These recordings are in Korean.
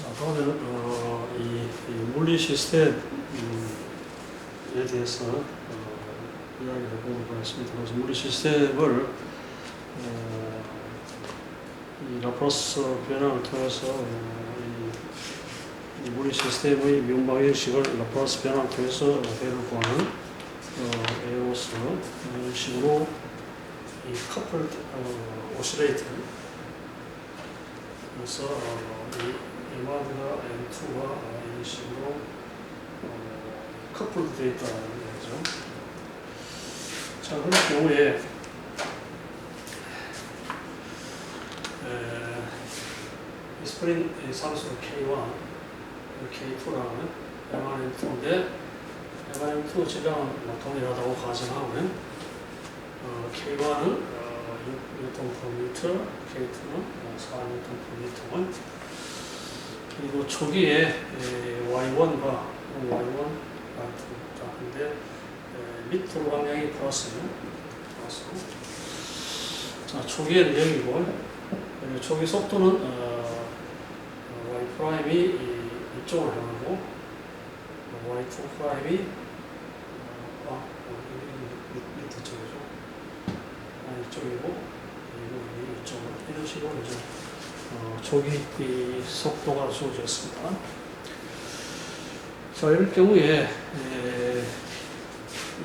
자, 그러면 어, 이, 이 물리 시스템에 대해서 어, 이야기를 해보도록 하겠습니다. 그래서 물리 시스템을 어, 이 라플라스 변화를 통해서 어, 이, 이 물리 시스템의 미분방 형식을 라플라스 변화를 통해서 해를 구하는 어, 에오스 이런 식으로 이 커플 어, 오시레이터 그래서 어, 이 M1과 M2가 이런 식으로 어, 커플도 되어 있다는 거죠. 자, 그런 경우에 에, 이 상수 K1, K2라는 M1, M2인데 M1, M2 질량은 뭐 동일하다고 가정하고요. 어, K1은 어, 6Nm, K2는 4Nm, 은 그리고 초기에 에, Y1과 Y1, Y2 자 근데 에, 밑으로 방향이 플러스요. 플러스. 자 초기에는 0이고 그리고 초기 속도는 어, 어, Y 프라임이 이, 이쪽으로 향하고 어, Y2 프라임이 어, 아, 어. 아, 이쪽이고 이쪽으로 이런 식으로 이제 어, 조기 이 속도가 주어졌습니다. 자, 이럴 경우에 에,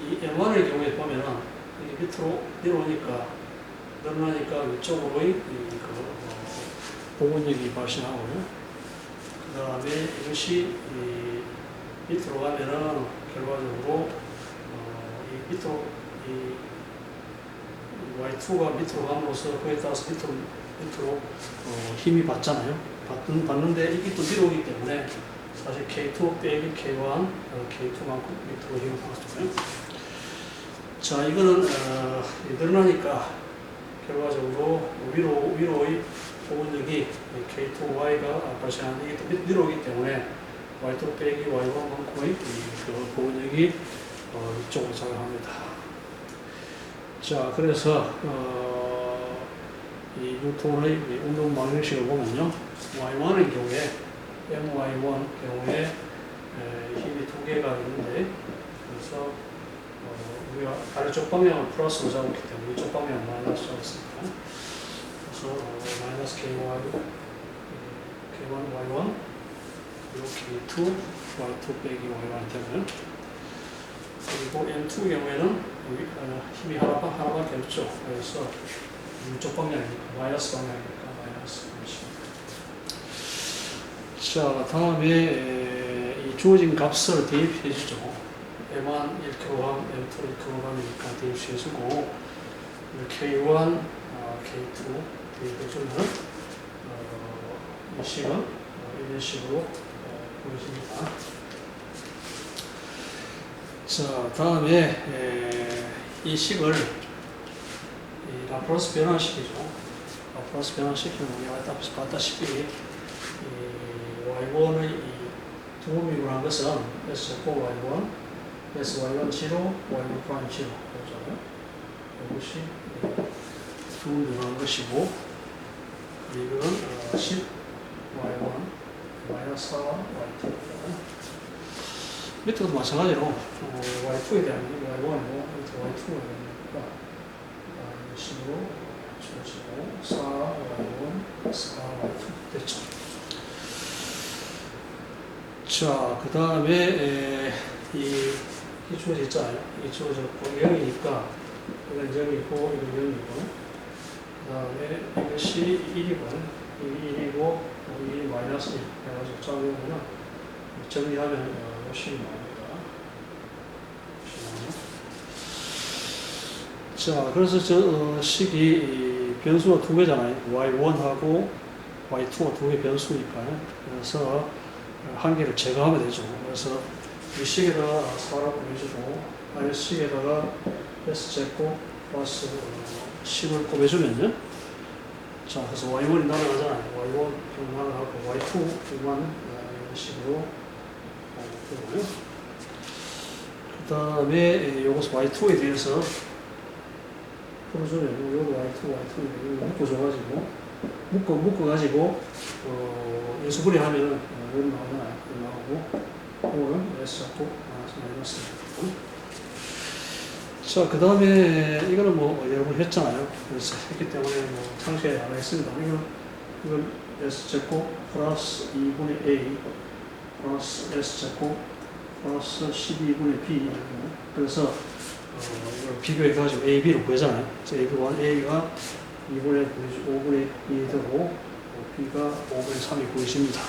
이 M1의 경우에 보면은 밑으로 내려오니까 늘어나니까 이쪽으로의 이, 그, 어, 복원력이 발생하고요. 그 다음에 이것이 이 밑으로 가면은 결과적으로 어, 이 밑으로 이 Y2가 밑으로 감으로써 그에 따라서 밑으로 밑으로 어, 힘이 받잖아요. 받는, 받는데 이게 또 내려오기 때문에 사실 K2 빼기 K1, 어, K2만큼 밑으로 힘을 받았고요. 자, 이거는 어, 이 늘어나니까 결과적으로 위로 위로의 보온력이 K2Y가 발생하는 이게 또 밑- 내려오기 때문에 Y2 빼기 Y1만큼의 그 보온력이 어, 이쪽으로 작용합니다. 자, 그래서 어, 이이 운동 방정식을 보면요. Y1의 경우에 MY1 경우에 에, 힘이 두 개가 있는데 그래서 어, 우리가 아래쪽 방향은 플러스로 잡았기 때문에 이쪽 방향은 마이너스 잡았습니다. 그래서 어, 마이너스 KY K1 Y1 그리고 K2 Y2 빼기 Y1 되면 그리고 M2 경우에는 여기, 어, 힘이 하나밖, 하나밖에 없죠. 그래서 이쪽 방향이니까 마이너스 방향이니까 마이너스. 자 다음에 에, 이 주어진 값을 대입해 주죠. M1 1kg, M2 1kg이니까 대입해 주고 K1, 어, K2 대입해 주면 어, 이 식은 어, 이런 식으로 어, 보여집니다. 자 다음에 에, 이 식을 이 라플라스 변화식이죠. 라플라스 변화식은 우리가 봤다시피 이 y1의 이 두미분한 것은 s 제곱 y1, s y1 0, y1 프라임 0 그렇잖아요. 이것이 두미분한 것이고 이거는 어, 10 y1 마이너스 4 y2 밑에도 마찬가지로 어, y2에 대한 y1이고 밑에 y2가 되니까 이런 식으로 주어지고 4y1, 4y2 됐죠. 자, 그 다음에 이, 이 주어져 있잖아요. 이 주어졌고 0이니까 이건 0이고 이건 0이고 그 다음에 이것이 1이고 이 1이고 이 마이너스 1 해가지고 작용하면 정리하면 어, 이것이 나옵니다. 자, 그래서 저 어, 식이 이 변수가 두 개잖아요. y1하고 y2가 두 개 변수니까요. 그래서 어, 한 개를 제거하면 되죠. 그래서 이 식에다가 4라고 해주고, 아니 식에다가 s제곱 플러스 어, 10을 곱해주면요. 자, 그래서 y1이 날아가잖아요. y1 좀 날아가고 y2만 이런 식으로 어. 그 다음에 이것은 y2에 대해서 풀어주면 요거 y2, y2 이거 묶어줘가지고 묶어 묶어가지고 어, 인수분해 하면은 어, 여기 나오잖아요. 나오고 이거는 S 잡고 마이너스 마이너스. 자, 그 다음에 이거는 뭐 여러 번 했잖아요. 그래서 했기 때문에 뭐 상세히 안 하겠습니다. 이건 이건 S 제곱 플러스 2분의 A 플러스 S 제곱 플러스 12분의 B 그래서 어, 이걸 비교해 가지고 A, B를 구하잖아요. 그래서 A1, A가 2분의 5분의 2 되고 어, B가 5분의 3이 구해집니다.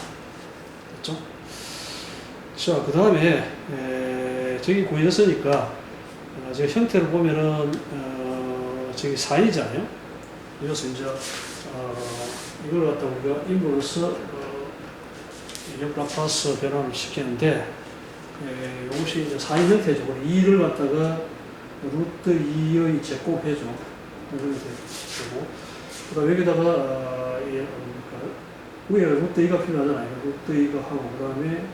됐죠? 자, 그 다음에 저기 구해졌으니까 어, 지금 형태를 보면은 어, 저기 사인이잖아요. 이것은 이제 어, 이걸 갖다 우리가 인력 라플라스 변환을 시키는데 에, 이것이 이제 사인 형태죠. 우리 2를 갖다가 루트 2의 제곱해줘. 이렇게 되고 그다음 여기다가 어, 이, 뭡니까? 위에 루트 2가 필요하잖아요. 루트 2가 하고 그 다음에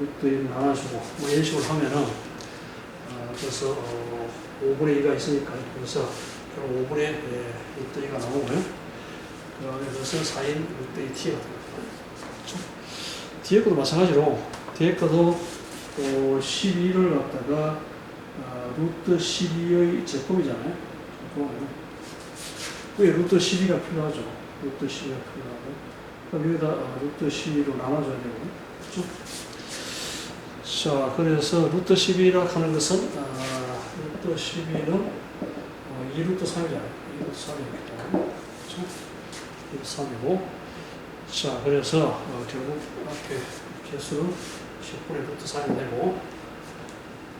루트 2를 나눠주고 뭐 이런 식으로 하면은 어, 그래서 어, 5분의 2가 있으니까 그래서 결국 5분의 예, 루트 2가 나오고요. 그 다음에 그것은 4인 루트 2 t가 됩니다. 그렇죠? 뒤에 것도 마찬가지로 뒤에 것도 어, 12를 갖다가 아, 루트 12의 제곱이잖아요. 왜 루트 12가 필요하죠? 루트 12가 필요하고 그럼 여기다 아, 루트 12로 나눠줘야 되고 그렇죠? 자, 그래서 루트 12라 하는 것은 아, 루트 12는 어, 2루트 3이잖아요. 2루트 3이기 때문에 그렇죠? 2루트 3이고 자, 그래서 어, 결국 앞에 개수는 10분의 루트 3이 되고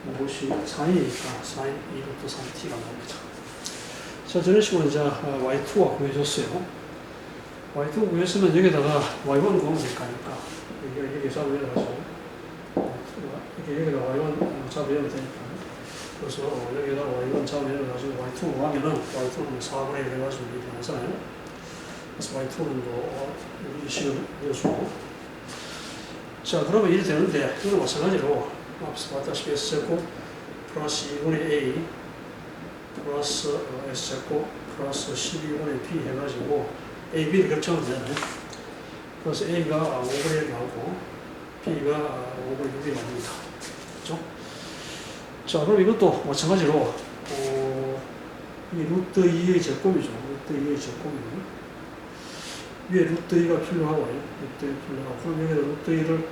이것이 4이니까 4인 2루트 3t가 나옵니다. 자, 저런 식으로 이제 어, y2가 구해졌어요. y2 구했으면 여기다가 y1 구하면 될 거니까 여기, 여기 잡으면 가지고 이렇게 여기다 y1 잡으면 되니까 그래서 어, 여기다 y1 잡으면 가지고 y2 구하면은 y2는 4분의 1 해가지고 이렇게 나잖아요. 그래서 y2는 뭐이 식을 넣어주고 자 그러면 이렇게 되는데 이건 마찬가지로 앞서 봤다시피 S제곱 플러스 2분의 A 플러스 어, S제곱 플러스 12분의 B 해가지고 A, B를 겹쳐면 되잖아요. 그래서 A가 5분의 1 나오고 B가 5분의 6이 나옵니다. 그렇죠? 자 그럼 이것도 마찬가지로 어, 이 루트 2의 제곱이죠. 루트 2의 제곱이고요. 위에 루트 2가 필요하고요. 루트 2가 필요하고 그럼 여기다 루트 2를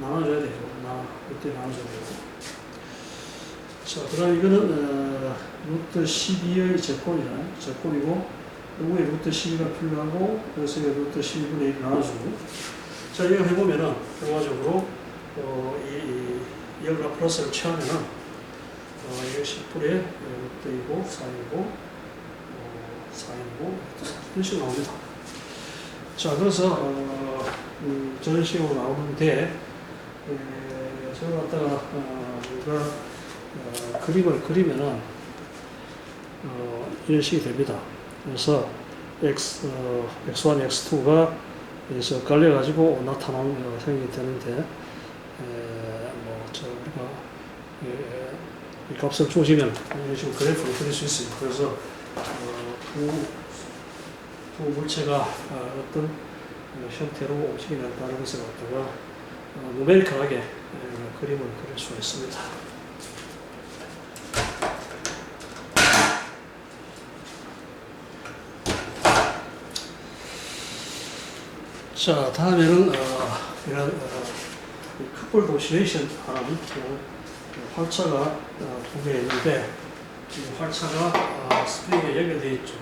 나눠줘야 되죠. 나 루트 2 나눠줘야 되고 자, 그 다음 이거는 어, 루트 12의 제곱이잖아요. 제곱이고 요거에 루트 12가 필요하고 그래서 이게 루트 12분의 1 나눠주고 자, 이거 해보면은 결과적으로 어, 이, 이 열과 플러스를 취하면은 어, 이게 10분의 루트이고 4이고 어, 4이고 이런 식으로 나옵니다. 자, 그래서 어, 음, 저런 식으로 나오는데 에, 저걸 갖다가 어, 우리가 어, 그림을 그리면은 어, 이런 식이 됩니다. 그래서 x 어, x1, x2가 여기서 깔려가지고 나타나는 어, 형이 되는데 에, 뭐 저 우리가 예, 이 값을 주시면 이런 식으로 그래프를 그릴 수 있습니다. 그래서 어, 두, 두 물체가 어, 어떤 어, 형태로 움직이냐에 것을 갖다가 어, 누메리컬하게 에, 그림을 그릴 수가 있습니다. 자, 다음에는 어, 이런 어, 하는 그 활차가 어, 두개 있는데 이 활차가 어, 스프링에 연결되어 있죠.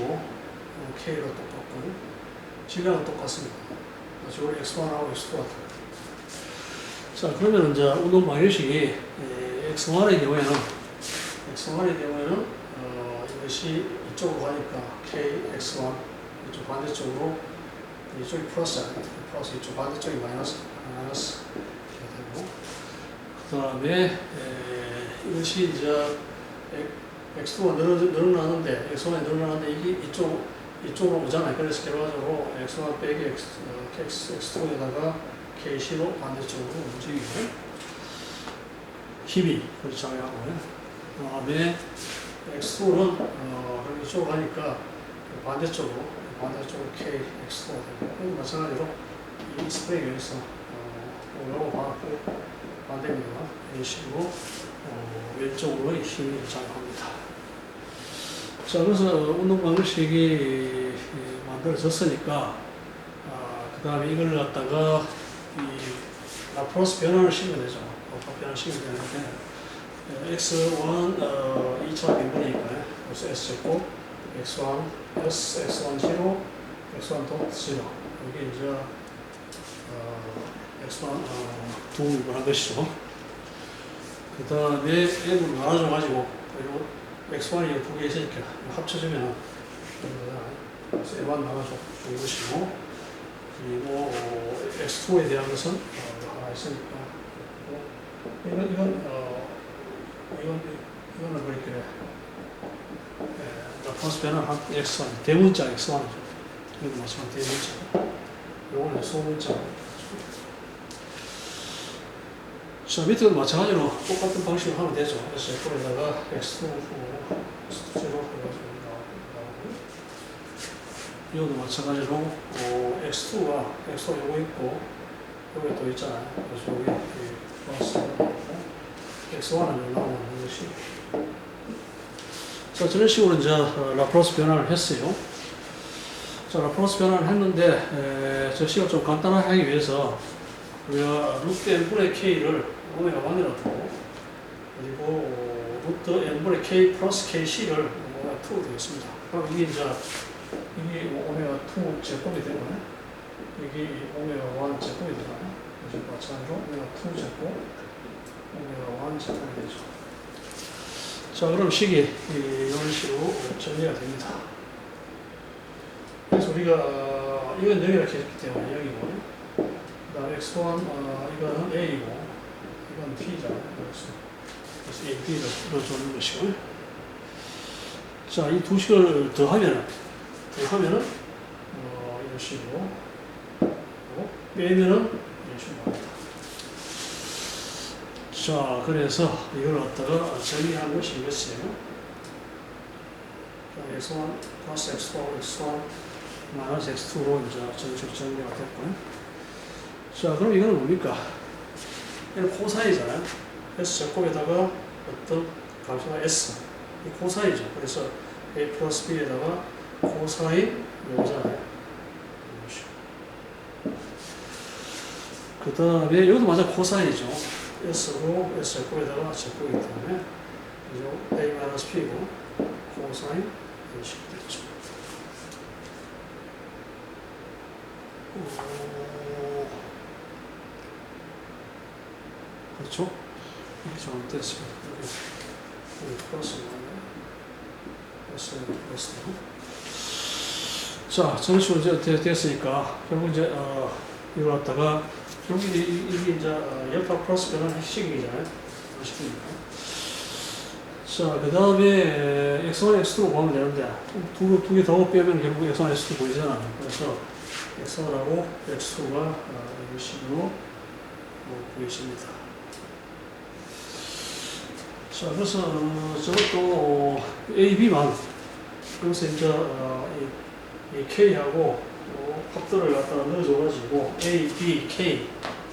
어, K로 똑같고 질량은 똑같습니다. 저걸 X1하고 X2 같아요. 자, 그러면 이제 운동 방식이 X1의 경우에는 X1의 경우에는 어, 이것이 이쪽으로 가니까 KX1 이쪽 반대쪽으로 이쪽이 플러스 플러스 이쪽 반대쪽이 마이너스 마이너스 되고 그 다음에 이것이 이제 x2가 늘어, 늘어나는데 x1이 늘어나는데 이게 이쪽 이쪽으로 오잖아요. 그래서 결과적으로 x1 빼기 x, 어, x, x2에다가 kc로 반대쪽으로 움직이고 힘이 그렇지 않고요. 그 다음에 x2는 어, 이쪽으로 가니까 반대쪽으로 반대쪽으로 K, X가 되고 마찬가지로 이 여기서 어, 올라오고 받고 반대입니다. 식으로 어, 왼쪽으로 이 힘이 작용합니다. 자, 그래서 운동 방식이 만들어졌으니까 그 다음에 이걸 갖다가 이 라프로스 변환을 시키면 되죠. 변환을 시키면 되는데 어, x1 어, 2차 빈분이니까요. 그래서 s 제곱 x1 s x1 0 x1 도0 여기 이제 어, x1 어, 두 미분한 것이죠. 그 다음에 n으로 나눠줘가지고 그리고 x1이 두개 있으니까 합쳐지면 그래서 n만 나눠줘 준 것이고 그리고 어, x2에 대한 것은 어, 하나 있으니까 어, 이건 이건 어, 이건 이거는 그렇게 예, 라프라스 변환 한 x1 대문자 x1이죠. 이것도 마찬가지 대문자. 요거는 소문자. 자 밑에도 마찬가지로 똑같은 방식으로 하면 되죠. 그래서 F에다가 x2 x0 해가지고 나오고 이것도 마찬가지로 어, x2가 x2 요거 있고 여기 또 있잖아요. 그래서 여기 나오고 x1은 나오는 것이 자 저런 식으로 이제 어, 라플러스 변환을 했어요. 자 라플러스 변환을 했는데 에, 저 식을 좀 간단하게 하기 위해서 우리가 루트 n분의 k를 오메가 1이라고 두고 그리고 어, 루트 n분의 k 플러스 kc를 오메가 2로 되겠습니다. 그럼 이게 이제 이게 오메가 2 제곱이 되거나 이게 오메가 1 제곱이 되거나 그래서 마찬가지로 오메가 2 제곱 오메가 1 제곱이 되죠. 자 그럼 식이 이- 이런 식으로 정리가 됩니다. 그래서 우리가 어, 이건 0이라고 했기 때문에 0이고 그 다음 x1 어, 이거는 a이고 이건 b잖아요. 그래서 그래서 a, b를 넣어주는 것이고 자 이 두 식을 더하면은 더하면은 어, 이런 식으로 빼면은 이런 식으로 나옵니다. 자 그래서 이걸 갖다가 정리한 것이 이것이에요. 자, x1 플러스 x4 x1 마이너스 x2로 이제 정식 정리가 됐고요. 자, 그럼 이거는 뭡니까? 이는 코사이잖아요. S 제곱에다가 어떤 값이가 S. 이 코사이죠. 그래서 A 플러스 B에다가 코사인 요잖아요. 그 다음에 여기도 마찬 코사인이죠. S로 S 제곱에다가 제곱이기 때문에? A 마이너스 B고 코사인 이런 식이 됐죠. 어, 그렇죠? 잘못됐습니다. 플러스, 플러스로. 자, 식으로 이제 되- 됐으니까, 결국 이제, 어, 이걸 갖다가, 결국 이게, 이게 이제, 어, 역학 플러스 변환 식이잖아요. 식입니다. 자, 그 다음에 x1, x2로 보면 되는데, 두, 두 개 더 빼면 결국 x1, x2 보이잖아요. 그래서 x1하고 x2가 어, 이런 식으로 어, 보이십니다. 자, 그래서 어, 저것도 A, B만 그래서 이제 어, 이, 이 K하고 어, 값들을 갖다 넣어줘가지고 A, B, K,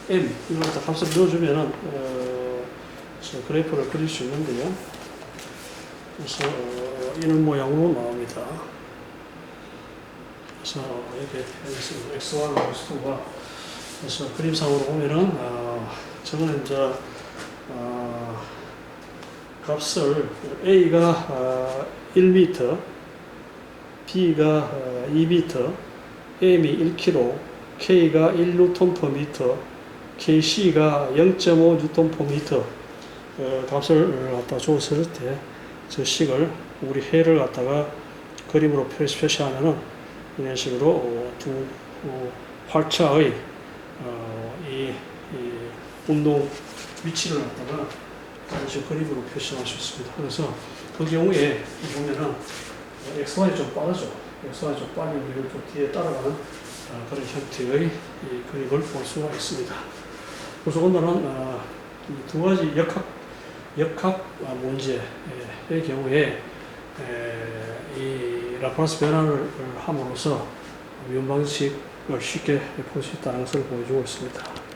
M 이걸 갖다 값을 넣어주면은 어, 저 그래프를 그릴 수 있는데요. 그래서 어, 이런 모양으로 나옵니다. 그래서 이렇게 X1, X2가 그래서 그림상으로 보면은 어, 저거는 이제 어, 값을 A가 어, 1m, B가 어, 2m, M이 1kg, K가 1Nm, KC가 0.5Nm 어, 값을 갖다 줬을 때 저 식을 우리 해를 갖다가 그림으로 표시, 표시하면은 이런 식으로 어, 두 어, 활차의 어, 이, 이 운동 위치를 갖다가 식으로 그림으로 표시할 수 있습니다. 그래서 그 경우에 보면은 XY 좀 빠르죠. XY 좀 우리를 좀 뒤에 따라가는 어, 그런 형태의 이 그림을 볼 수가 있습니다. 그래서 오늘은 어, 이두 가지 역학 역학 아, 문제의 경우에 에, 이 라프라스 변화를 함으로써 미분 방식을 쉽게 풀수 있다는 것을 보여주고 있습니다.